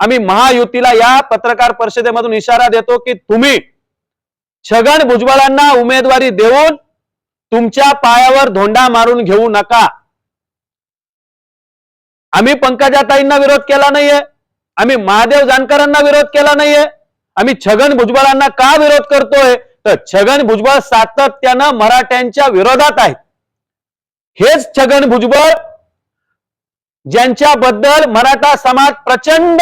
आम्ही महायुतीला या पत्रकार परिषदेमधून इशारा देतो की तुम्ही छगन भुजबळांना उमेदवारी देऊन तुमच्या पायावर धोंडा मारून घेऊ नका. आम्ही पंकजाताईंना विरोध केला नाहीये. आम्ही महादेव जानकरांना विरोध केला नाहीये. आम्ही छगन भुजबळांना का विरोध करतोय? तर छगन भुजबळ सातत्यानं मराठ्यांच्या विरोधात आहेत. हेच छगन भुजबळ ज्यांच्याबद्दल मराठा समाज प्रचंड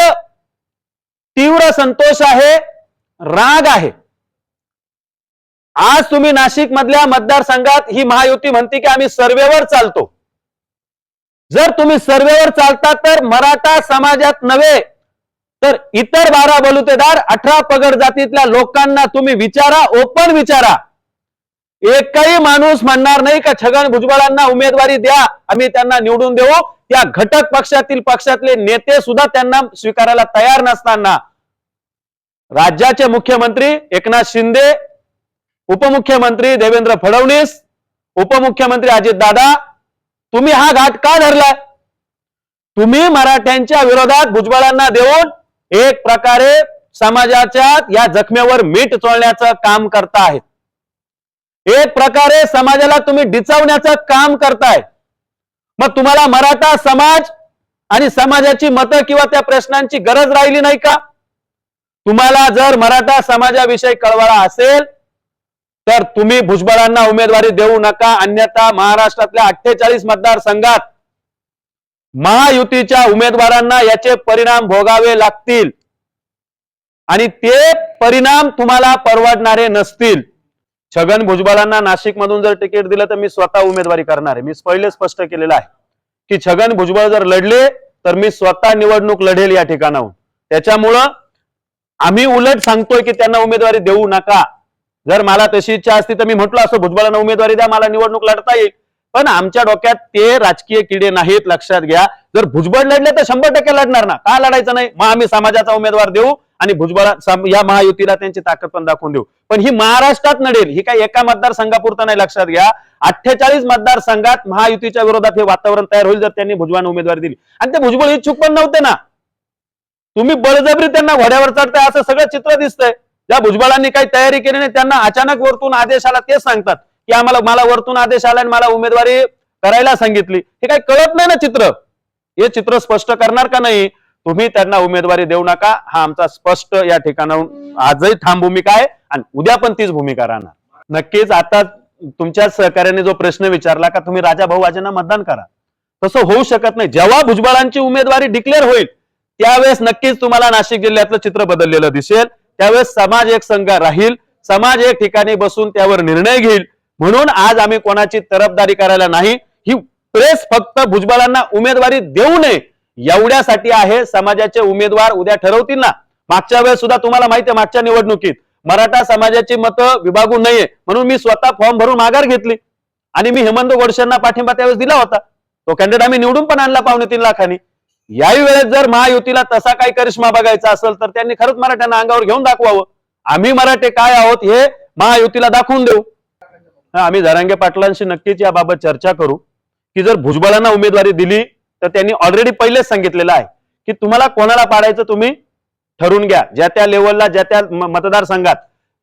तीव्र संतोष आहे राग आहे. आज तुम्ही नाशिक मधल्या मतदारसंघात ही महायुती म्हणते की आम्ही सर्वेवर चालतो. जर तुम्ही सर्वेवर चालता तर मराठा समाजात नव्हे तर इतर बारा बलुतेदार अठरा पगड जातीतल्या लोकांना तुम्ही विचारा ओपन विचारा. एकही माणूस म्हणणार नाही का छगन भुजबळांना उमेदवारी द्या आम्ही त्यांना निवडून देऊ. त्या घटक पक्षातील पक्षातले नेते सुद्धा त्यांना स्वीकारायला तयार नसताना राज्याचे मुख्यमंत्री एकनाथ शिंदे उपमुख्यमंत्री देवेंद्र फडणवीस उपमुख्यमंत्री अजित दादा तुम्ही हा घाट का धरलाय? तुम्ही मराठ्यांच्या विरोधात भुजबळांना देऊन एक प्रकारे समाजाच्या या जखमेवर मीठ चोळण्याचं काम करतायत एक प्रकारे समाजाला तुम्ही डिचवण्याचं काम करताय. मग तुम्हाला मराठा समाज आणि समाजाची मतं किंवा त्या प्रश्नांची गरज राहिली नाही का? तुम्हाला जर मराठा समाजाविषयी कळवळा असेल तर तुम्ही भुजबळांना उमेदवारी देऊ नका. अन्यथा महाराष्ट्रातल्या अठ्ठेचाळीस मतदारसंघात महायुतीच्या उमेदवारांना याचे परिणाम भोगावे लागतील. आणि ते परिणाम तुम्हाला परवडणारे नसतील. छगन भुजबळांना नाशिकमधून जर तिकीट दिलं तर मी स्वतः उमेदवारी करणार आहे. मी पहिले स्पष्ट केलेलं आहे की छगन भुजबळ जर लढले तर मी स्वतः निवडणूक लढेल या ठिकाणाहून. त्याच्यामुळं आम्ही उलट सांगतोय की त्यांना उमेदवारी देऊ नका. जर मला तशी इच्छा असती तर मी म्हटलं असं भुजबळांना उमेदवारी द्या मला निवडणूक लढता येईल. पण आमच्या डोक्यात ते राजकीय किडे नाहीत लक्षात घ्या. जर भुजबळ लढले तर शंभर टक्के लढणार ना. का लढायचं नाही? मग आम्ही समाजाचा उमेदवार देऊ आणि भुजबळ या महायुतीला त्यांची ताकद पण दाखवून देऊ. पण ही महाराष्ट्रात नडेल. ही काय एका मतदारसंघापुरतं नाही लक्षात घ्या. अठ्ठेचाळीस मतदारसंघात महायुतीच्या विरोधात हे वातावरण तयार होईल जर त्यांनी भुजबळ उमेदवारी दिली. आणि ते भुजबळ इच्छुक पण नव्हते ना. तुम्ही बळजबरी त्यांना घोड्यावर चढताय असं सगळं चित्र दिसतंय. ज्या भुजबळांनी काही तयारी केली नाही त्यांना अचानक वरतून आदेश आला तेच सांगतात. की आम्हाला मला वरतून आदेश आला आणि मला उमेदवारी करायला सांगितली. हे काही कळत नाही ना चित्र. हे चित्र स्पष्ट करणार का नाही? तुम्ही त्यांना उमेदवारी देऊ नका. हा आमचा स्पष्ट या ठिकाणाहून आजही ठाम भूमिका आहे आणि उद्या पण तीच भूमिका राहणार. नक्कीच आता तुमच्या सहकार्याने जो प्रश्न विचारला का तुम्ही राजा भाऊ वाजेंना मतदान करा. तसं होऊ शकत नाही. जेव्हा भुजबळांची उमेदवारी डिक्लेअर होईल त्यावेळेस नक्कीच तुम्हाला नाशिक जिल्ह्यातलं चित्र बदललेलं दिसेल. त्यावेळेस समाज एक संघ राहील. समाज एक ठिकाणी बसून त्यावर निर्णय घेईल. म्हणून आज आम्ही कोणाची तरफदारी करायला नाही ही प्रेस फक्त भुजबळांना उमेदवारी देऊ नये एवढ्यासाठी आहे समाजाचे उमेदवार उद्या ठरवतील ना. मागच्या वेळेस सुद्धा तुम्हाला माहिती आहे मागच्या निवडणुकीत मराठा समाजाची मतं विभागू नये म्हणून मी स्वतः फॉर्म भरून माघार घेतली. आणि मी हेमंत गोडशेंना पाठिंबा त्यावेळेस दिला होता. तो कॅन्डिडेट आम्ही निवडून पण आणला पावणे तीन लाखांनी. याही वेळेस जर महायुतीला तसा काही करिश्मा बघायचा असेल तर त्यांनी खरंच मराठ्यांना अंगावर घेऊन दाखवावं. आम्ही मराठे काय आहोत हे महायुतीला दाखवून देऊ. आम्ही धरांगे पाटलांशी नक्कीच याबाबत चर्चा करू. की जर भुजबळांना उमेदवारी दिली तर त्यांनी ऑलरेडी पहिलेच सांगितलेलं आहे की तुम्हाला कोणाला पाडायचं तुम्ही ठरून घ्या. ज्या त्या लेवलला ज्या त्या मतदारसंघात.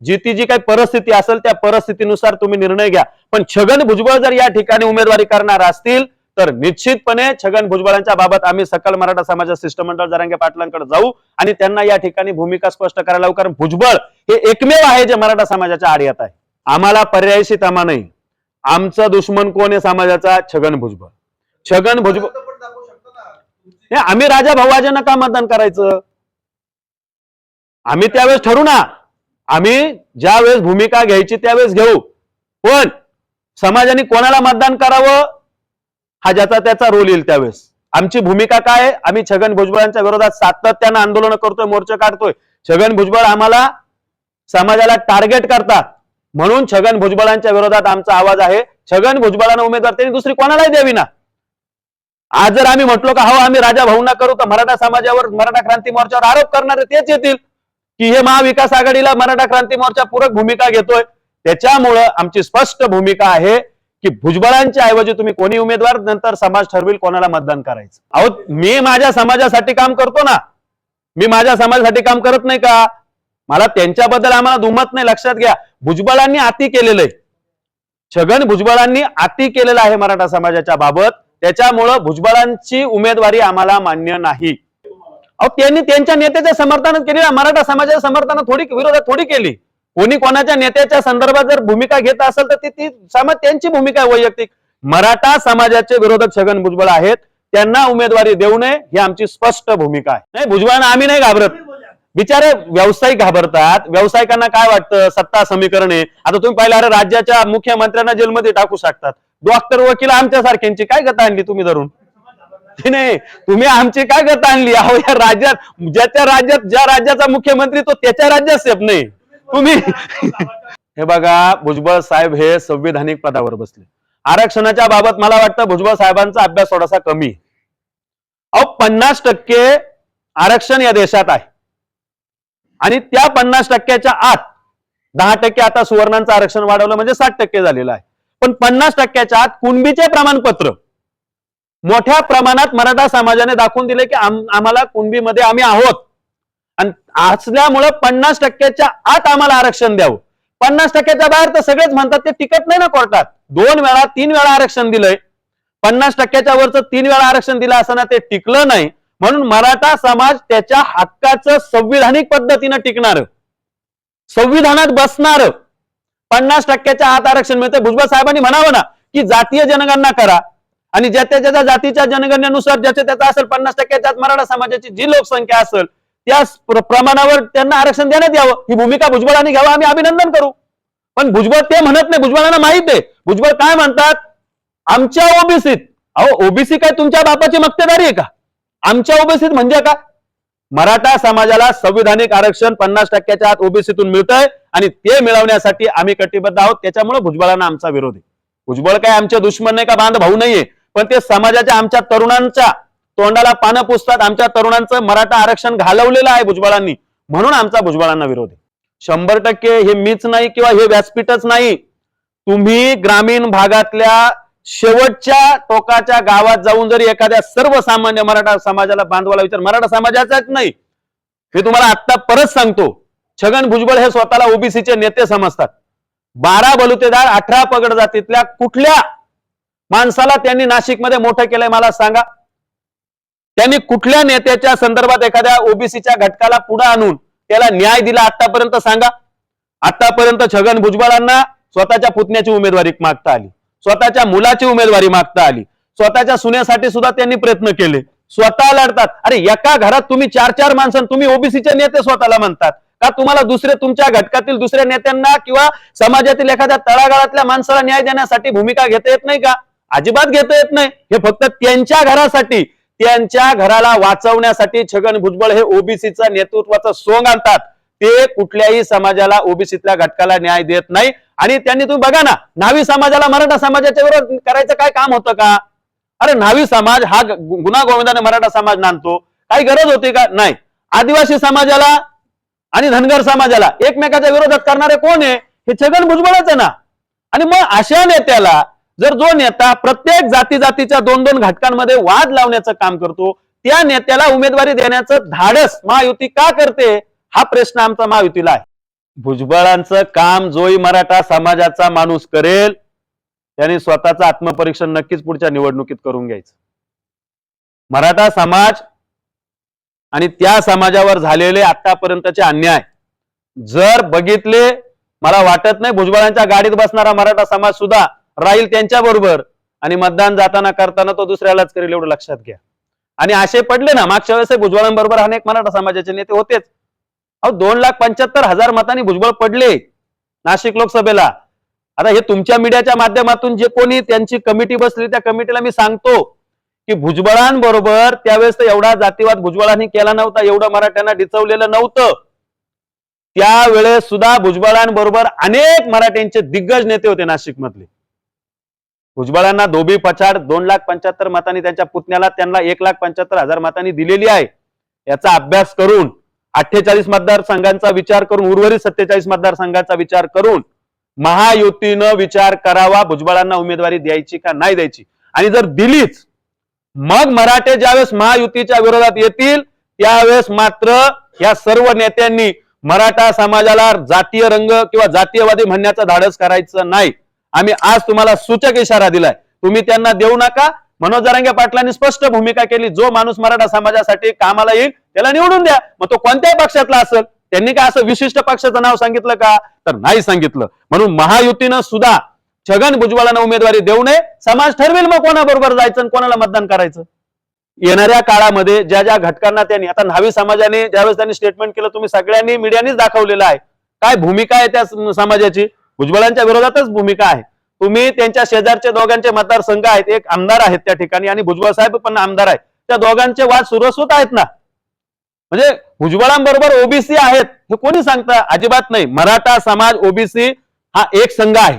जी ती जी काही परिस्थिती असेल त्या परिस्थितीनुसार तुम्ही निर्णय घ्या. पण छगन भुजबळ जर या ठिकाणी उमेदवारी करणार असतील तर निश्चितपणे छगन भुजबळांच्या बाबत आम्ही सकल मराठा समाजात शिष्टमंडळ जरांगे पाटलांकडे जाऊ आणि त्यांना या ठिकाणी भूमिका स्पष्ट करायला कारण भुजबळ हे एकमेव आहे जे मराठा समाजाच्या आड येत आहे. आम्हाला पर्यायशी तमा नाही. आमचा दुश्मन कोण आहे समाजाचा? छगन भुजबळ. छगन भुजबळ हे आम्ही राजा भाऊजांना का मतदान करायचं? आम्ही त्यावेळेस ठरू ना. आम्ही ज्या वेळेस भूमिका घ्यायची त्यावेळेस घेऊ. पण समाजाने कोणाला मतदान करावं? हा ज्याचा त्याचा रोल येईल त्यावेळेस. आमची भूमिका काय आहे? आम्ही छगन भुजबळांच्या विरोधात सातत्यानं आंदोलन करतोय मोर्चा काढतोय. छगन भुजबळ आम्हाला समाजाला टार्गेट करतात. म्हणून छगन भुजबळांच्या विरोधात आमचा आवाज आहे. छगन भुजबळांना उमेदवार त्यांनी दुसरी कोणालाही द्यावी ना? आज जर आम्ही म्हटलो का हो आम्ही राजा भाऊंना करू तर मराठा समाजावर मराठा क्रांती मोर्चावर आरोप करणारे तेच येतील. की हे महाविकास आघाडीला मराठा क्रांती मोर्चा पूरक भूमिका घेतोय. त्याच्यामुळं आमची स्पष्ट भूमिका आहे की भुजबळांच्या ऐवजी तुम्ही कोणी उमेदवार नंतर समाज ठरवेल कोणाला मतदान करायचं. अहो मी माझ्या समाजासाठी काम करतो ना. मी माझ्या समाजासाठी काम करत नाही का? मला त्यांच्याबद्दल आम्हाला दुमत नाही. लक्षात घ्या. भुजबळांनी अति केलेलं आहे छगन भुजबळांनी अति केलेलं आहे मराठा समाजाच्या बाबत. त्याच्यामुळं भुजबळांची उमेदवारी आम्हाला मान्य नाही. अहो त्यांनी त्यांच्या नेत्याच्या समर्थनात केली मराठा समाजाच्या समर्थनात थोडी विरोधात थोडी केली. कोणी कोणाच्या नेत्याच्या संदर्भात जर भूमिका घेत असेल तर ती ती समाज त्यांची भूमिका आहे वैयक्तिक. मराठा समाजाचे विरोधक छगन भुजबळ आहेत. त्यांना उमेदवारी देऊ नये ही आमची स्पष्ट भूमिका आहे. नाही भुजबळांना आम्ही नाही घाबरत. बिचारे व्यावसायिक घाबरतात. व्यावसायिकांना काय वाटतं? सत्ता समीकरण आहे. आता तुम्ही पाहिलं अरे राज्याच्या मुख्यमंत्र्यांना जेलमध्ये टाकू शकतात. डॉक्टर वकील आमच्या सारख्यांची काय गता आणली तुम्ही धरून? नाही, तुम्ही आमची काय गता आणली? अहो या राज्यात ज्याच्या राज्यात ज्या राज्याचा मुख्यमंत्री तो त्याच्या राज्यात सेफ नाही. तुम्ही हे बघा भुजबळ साहेब हे संविधानिक पदावर बसले. आरक्षणाच्या बाबत मला वाटतं भुजबळ साहेबांचा अभ्यास थोडासा कमी. अहो पन्नास टक्के आरक्षण या देशात आहे. आणि त्या पन्नास टक्क्याच्या आत दहा टक्के आता सुवर्णांचं आरक्षण वाढवलं म्हणजे साठ टक्के झालेलं आहे. पण पन्नास टक्क्याच्या आत कुणबीचे प्रमाणपत्र मोठ्या प्रमाणात मराठा समाजाने दाखवून दिले की आम- आम्हाला कुणबीमध्ये आम्ही आहोत. आणि असल्यामुळं पन्नास टक्क्याच्या आत आम्हाला आरक्षण द्यावं. पन्नास टक्क्याच्या बाहेर तर सगळेच म्हणतात ते टिकत नाही ना कोर्टात. दोन वेळा तीन वेळा आरक्षण दिलंय. पन्नास टक्क्याच्या वरचं तीन वेळा आरक्षण दिलं असताना ते टिकलं नाही. म्हणून मराठा समाज त्याच्या हक्काचं संविधानिक पद्धतीनं टिकणार. संविधानात बसणार. पन्नास टक्क्याच्या आत आरक्षण मिळतं भुजबळ साहेबांनी म्हणावं ना की जातीय जनगणना करा. आणि ज्याच्या ज्याच्या जातीच्या जनगणनेनुसार ज्याच्या त्याचा असेल पन्नास टक्क्याच्या मराठा समाजाची जी लोकसंख्या असेल त्या प्र- प्रमाणावर त्यांना आरक्षण देण्यात यावं. ही भूमिका भुजबळांनी घ्यावं. आम्ही अभिनंदन करू. पण भुजबळ ते म्हणत नाही. भुजबळांना माहीत आहे. भुजबळ काय म्हणतात? आमच्या ओबीसीत. अहो ओबीसी काय तुमच्या बापाची मक्तेदारी आहे का? आमच्या ओबीसीत म्हणजे का मराठा समाजाला संविधानिक आरक्षण पन्नास टक्क्याच्या आत ओबीसीतून मिळतंय आणि ते मिळवण्यासाठी आम्ही कटिबद्ध आहोत. त्याच्यामुळे भुजबळांना आमचा विरोध आहे. भुजबळ काय आमचे दुश्मन नाही का बांध भाऊ नाहीये? पण ते समाजाच्या आमच्या तरुणांच्या तोंडाला पानं पुसतात. आमच्या तरुणांचं मराठा आरक्षण घालवलेलं आहे भुजबळांनी. म्हणून आमचा भुजबळांना विरोध आहे. शंभर टक्के हे मीच नाही किंवा हे व्यासपीठच नाही. तुम्ही ग्रामीण भागातल्या शेवटच्या टोकाच्या गावात जाऊन जरी एखाद्या सर्वसामान्य मराठा समाजाला बांधवाला विचार मराठा समाजाचाच नाही. हे तुम्हाला आत्ता परत सांगतो. छगन भुजबळ हे स्वतःला ओबीसीचे नेते समजतात. बारा बलुतेदार अठरा पगड जातीतल्या कुठल्या माणसाला त्यांनी नाशिकमध्ये मोठं केलंय मला सांगा. त्यांनी कुठल्या नेत्याच्या संदर्भात एखाद्या ओबीसीच्या घटकाला पुढे आणून त्याला न्याय दिला आतापर्यंत सांगा. आतापर्यंत छगन भुजबळांना स्वतःच्या पुतण्याची उमेदवारी मागता आली. स्वतःच्या मुलाची उमेदवारी मागता आली. स्वतःच्या सुन्यासाठी सुद्धा त्यांनी प्रयत्न केले. स्वतः लढतात. अरे एका घरात तुम्ही चार चार माणसं तुम्ही ओबीसीचे नेते स्वतःला म्हणतात. का तुम्हाला दुसरे तुमच्या घटकातील दुसऱ्या नेत्यांना किंवा समाजातील एखाद्या तळागाळातल्या माणसाला न्याय देण्यासाठी भूमिका घेता येत नाही का? अजिबात घेता येत नाही. हे फक्त त्यांच्या घरासाठी. त्यांच्या घराला वाचवण्यासाठी छगन भुजबळ हे ओबीसीचं नेतृत्वाचं सोंग आणतात. ते कुठल्याही समाजाला ओबीसीतल्या घटकाला न्याय देत नाही. आणि त्यांनी तुम्ही बघा ना न्हावी समाजाला मराठा समाजाच्या विरोध करायचं काय काम होतं का? अरे न्हावी समाज हा गुन्हा गोविंदाने मराठा समाज नांदतो. काही गरज होती का? नाही. आदिवासी समाजाला आणि धनगर समाजाला एकमेकाच्या विरोधात करणारे कोण आहे? हे छगन भुजबळच आहे ना. आणि मग अशा नेत्याला जर जो नेता प्रत्येक जाती जातीच्या दोन दोन घटकांमध्ये वाद लावण्याचं काम करतो त्या नेत्याला उमेदवारी देण्याचं धाडस महायुती का करते? हा प्रश्न आमचा महायुतीला आहे. भुजबळांचं काम जोही मराठा समाजाचा माणूस करेल त्यांनी स्वतःचं आत्मपरीक्षण नक्कीच पुढच्या निवडणुकीत करून घ्यायचं. मराठा समाज आणि त्या समाजावर झालेले आतापर्यंतचे अन्याय जर बघितले मला वाटत नाही भुजबळांच्या गाडीत बसणारा मराठा समाज सुद्धा राहील त्यांच्या बरोबर आणि मतदान जाताना करताना तो दुसऱ्यालाच करेल एवढं लक्षात घ्या. आणि असे पडले ना मागच्या वेळेस भुजबळांबरोबर अनेक मराठा समाजाचे नेते होतेच. अहो दोन लाख पंच्याहत्तर हजार मतांनी भुजबळ पडले नाशिक लोकसभेला. आता हे तुमच्या मीडियाच्या माध्यमातून जे कोणी त्यांची कमिटी बसली त्या कमिटीला मी सांगतो की भुजबळांबरोबर त्यावेळेस तर एवढा जातीवाद भुजबळांनी केला नव्हता एवढं मराठ्यांना डिचवलेलं नव्हतं. त्यावेळेस सुद्धा भुजबळांबरोबर अनेक मराठ्यांचे दिग्गज नेते होते नाशिक मधले भुजबळांना धोबी पछाड दोन लाख पंच्याहत्तर मतांनी त्यांच्या पुतण्याला त्यांना एक लाख पंच्याहत्तर हजार मतांनी दिलेली आहे. याचा अभ्यास करून अठ्ठेचाळीस मतदारसंघांचा विचार करून उर्वरित सत्तेचाळीस मतदारसंघांचा विचार करून महायुतीनं विचार करावा भुजबळांना उमेदवारी द्यायची का नाही द्यायची? आणि जर दिलीच मग मराठे ज्यावेळेस महायुतीच्या विरोधात येतील त्यावेळेस मात्र या सर्व नेत्यांनी मराठा समाजाला जातीय रंग किंवा जातीयवादी म्हणण्याचं धाडस करायचं नाही. आम्ही आज तुम्हाला सूचक इशारा दिलाय. तुम्ही त्यांना देऊ नका. मनोज जरांगे पाटलांनी स्पष्ट भूमिका केली जो माणूस मराठा समाजासाठी कामाला येईल त्याला निवडून द्या. मग तो कोणत्याही पक्षातला असेल त्यांनी काय असं विशिष्ट पक्षाचं नाव सांगितलं का? तर नाही सांगितलं. म्हणून महायुतीनं सुद्धा छगन भुजबळांना उमेदवारी देऊ नये. समाज ठरवेल मग कोणाबरोबर जायचं आणि कोणाला मतदान करायचं. येणाऱ्या काळामध्ये ज्या ज्या घटकांना त्यांनी आता न्हावी समाजाने ज्यावेळेस त्यांनी स्टेटमेंट केलं तुम्ही सगळ्यांनी मीडियानीच दाखवलेलं आहे. काय भूमिका आहे त्या समाजाची? भुजबळांच्या विरोधातच भूमिका आहे. तुम्ही त्यांच्या शेजारचे दोघांचे मतदारसंघ आहेत एक आमदार आहेत त्या ठिकाणी आणि भुजबळ साहेब पण आमदार आहेत. त्या दोघांचे वाद सुरस्वत होत आहेत ना? म्हणजे भुजबळांबरोबर ओबीसी आहेत हे कोणी सांगतं? अजिबात नाही. मराठा समाज ओबीसी हा एक संघ आहे.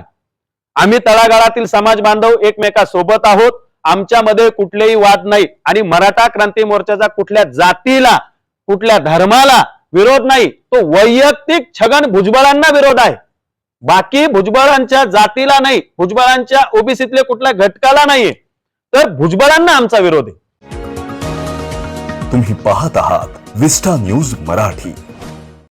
आम्ही तळागाळातील समाज बांधव एकमेकासोबत आहोत. आमच्यामध्ये कुठलेही वाद नाही. आणि मराठा क्रांती मोर्चाचा कुठल्या जातीला कुठल्या धर्माला विरोध नाही. तो वैयक्तिक छगन भुजबळांना विरोध आहे. बाकी भुजबळांच्या जातीला नाही. भुजबळांच्या ओबीसीतल्या कुठल्या घटकाला नाहीये. तर भुजबळांना आमचा विरोध आहे. तुम्ही पाहत आहात विस्टा न्यूज मराठी